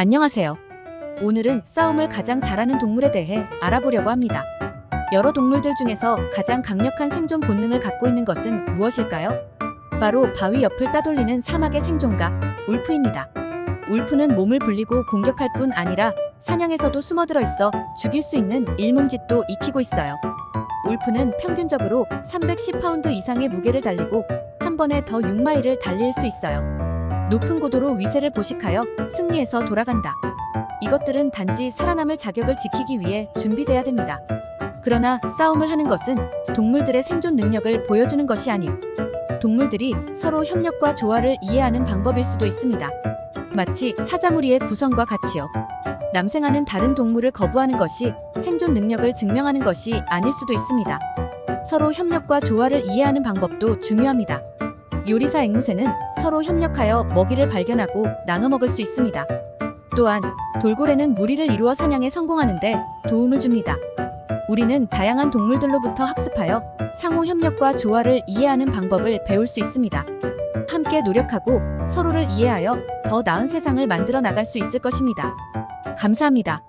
안녕하세요. 오늘은 싸움을 가장 잘하는 동물에 대해 알아보려고 합니다. 여러 동물들 중에서 가장 강력한 생존 본능을 갖고 있는 것은 무엇일까요? 바로 바위 옆을 따돌리는 사막의 생존가 울프입니다. 울프는 몸을 불리고 공격할 뿐 아니라 사냥에서도 숨어들어 있어 죽일 수 있는 일몸짓도 익히고 있어요. 울프는 평균적으로 310파운드 이상의 무게를 달리고 한 번에 더 6마일을 달릴 수 있어요. 높은 고도로 위세를 보식하여 승리해서 돌아간다. 이것들은 단지 살아남을 자격을 지키기 위해 준비돼야 됩니다. 그러나 싸움을 하는 것은 동물들의 생존 능력을 보여주는 것이 아닌 동물들이 서로 협력과 조화를 이해하는 방법일 수도 있습니다. 마치 사자무리의 구성과 같이요. 남생하는 다른 동물을 거부하는 것이 생존 능력을 증명하는 것이 아닐 수도 있습니다. 서로 협력과 조화를 이해하는 방법도 중요합니다. 요리사 앵무새는 서로 협력하여 먹이를 발견하고 나눠 먹을 수 있습니다. 또한 돌고래는 무리를 이루어 사냥에 성공하는데 도움을 줍니다. 우리는 다양한 동물들로부터 학습하여 상호 협력과 조화를 이해하는 방법을 배울 수 있습니다. 함께 노력하고 서로를 이해하여 더 나은 세상을 만들어 나갈 수 있을 것입니다. 감사합니다.